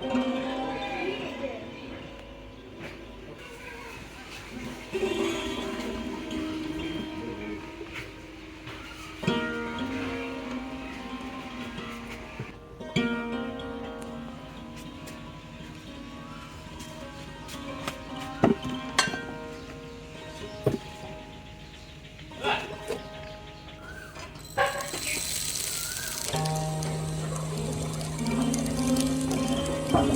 Música আসসালামু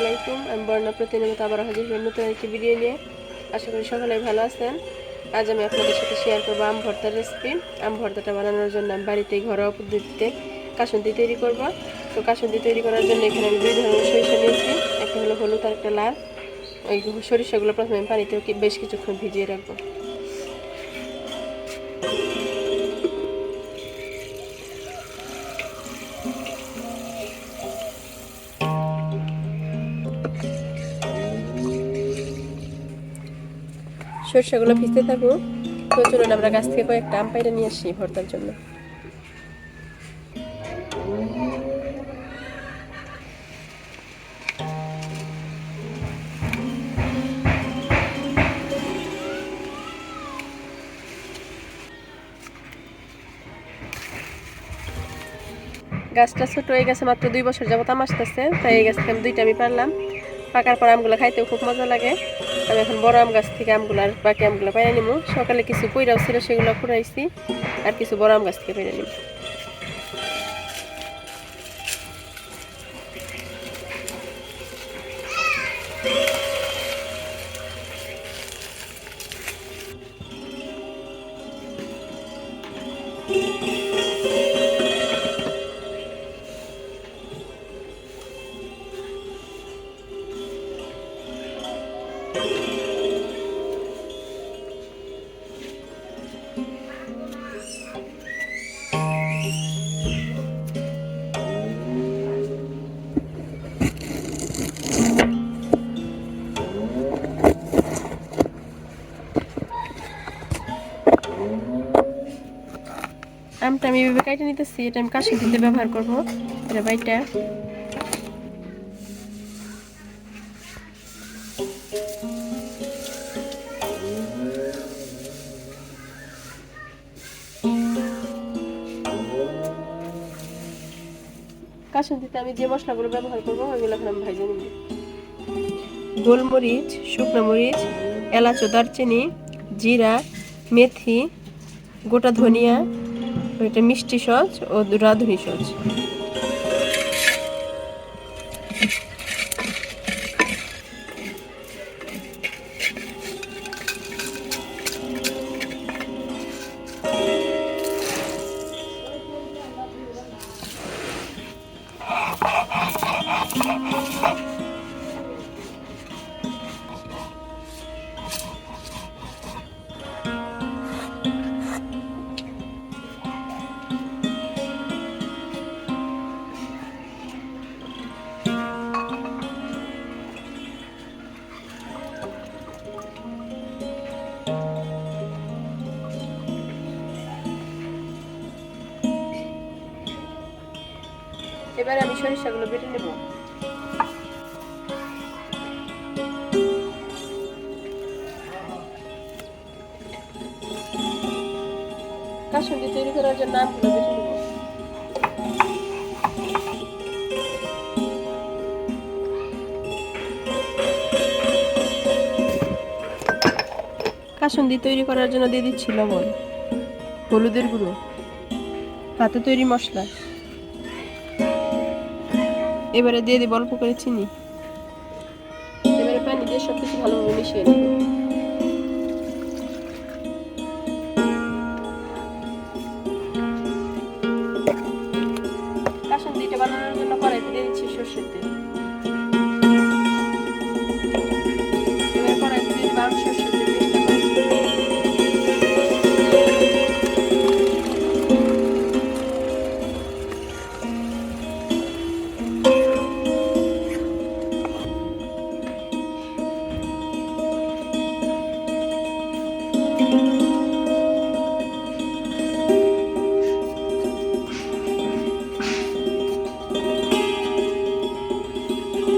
আলাইকুম, আমি বর্ণা প্রতিনিয়ত আবার হাজির নতুন একটি ভিডিও নিয়ে। আশা করি সকলে ভালো আছেন। আজ আমি আপনাদের সাথে শেয়ার করব আম ভর্তার রেসিপি আম ভর্তাটা বানানোর জন্য আমি বাড়িতে ঘরোয়া পদ্ধতিতে কাসুন্দি তৈরি করব। তো কাসুন্দি তৈরি করার জন্য এখানে আমি দুই ধরনের সরিষা নিয়েছি। একটা হলো হলুদ আর একটা লাল। ওই সরিষাগুলো প্রথমে পানিতে বেশ কিছুক্ষণ ভিজিয়ে রাখব। সরষেগুলো ভিজতে থাকুক তো চলুন আমরা গাছ থেকে কয়েকটা আম পাইরে নিয়ে আসি ভর্তার জন্য। গাছটা ছোট এই গাছে, মাত্র দুই বছর যাবত আম আসতেছে, তাই এই গাছ থেকে আমি দুইটা আমি পারলাম। পাকার পর আমগুলো খাইতেও খুব মজা লাগে। আমি এখন বড় আম গাছ থেকে আমগুলো আর বাকি আমগুলো পাইরে নিব সকালে কিছু কইরাও ছিল, সেগুলো ফুরাইছি আর কিছু বড় আম গাছ থেকে পেরে নিব আমটা আমি এভাবে নিতেছি, এটা আমি কাশি দিতে ব্যবহার করব? এটা বাইটা। আমি যে মশলাগুলো ব্যবহার করব, ওইগুলো আমি গোলমরিচ শুকনো মরিচ, এলাচ দারচিনি, জিরা, মেথি, গোটা ধনিয়া এটা মিষ্টি সজ ও রাঁধুনি সস এবার আমি সরিষাগুলো বেটে নেব। কাসুন্দি তৈরি করার জন্য আমগুলো বেটে নেব। কাসুন্দি তৈরি করার জন্য দিয়ে দিচ্ছি লবণ, হলুদের গুঁড়ো হাতে তৈরি মশলা। এবারে দিয়ে দিব অল্প করে চিনি। এবারে পানি দিয়ে সব কিছু ভালোভাবে মিশিয়ে নেব।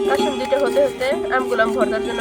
কাসুন্দিটা হতে হতে আমগুলাম ভর্তার জন্য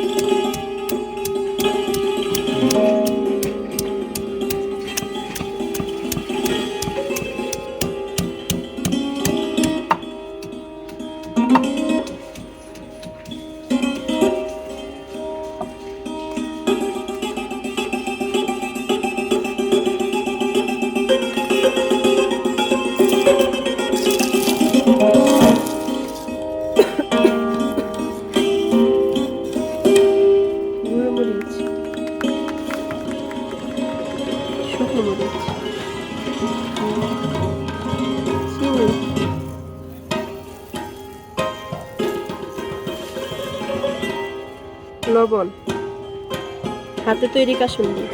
লবণ। হাতে তৈরি কাসুন্দি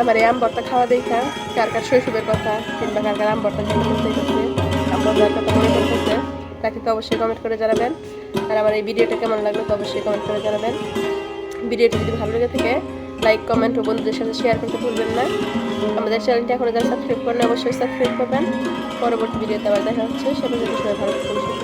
আমার এই আম ভর্তা খাওয়া দেখা কার কার শৈশবের কথা কিংবা কার কার আম ভর্তা খেতে করতে করছে আপনার কথা মনে করতেছে তাকে তো অবশ্যই কমেন্ট করে জানাবেন। আর আমার এই ভিডিওটা কেমন লাগল তো অবশ্যই কমেন্ট করে জানাবেন। ভিডিওটি যদি ভালো লেগে থাকে লাইক কমেন্ট ও বন্ধুদের সাথে শেয়ার করতে ভুলবেন না। আমাদের চ্যানেলটি এখনও যারা সাবস্ক্রাইব করেন অবশ্যই সাবস্ক্রাইব করবেন। পরবর্তী ভিডিওতে আবার দেখা হচ্ছে। সে পর্যন্ত সবাই ভালো সুস্থ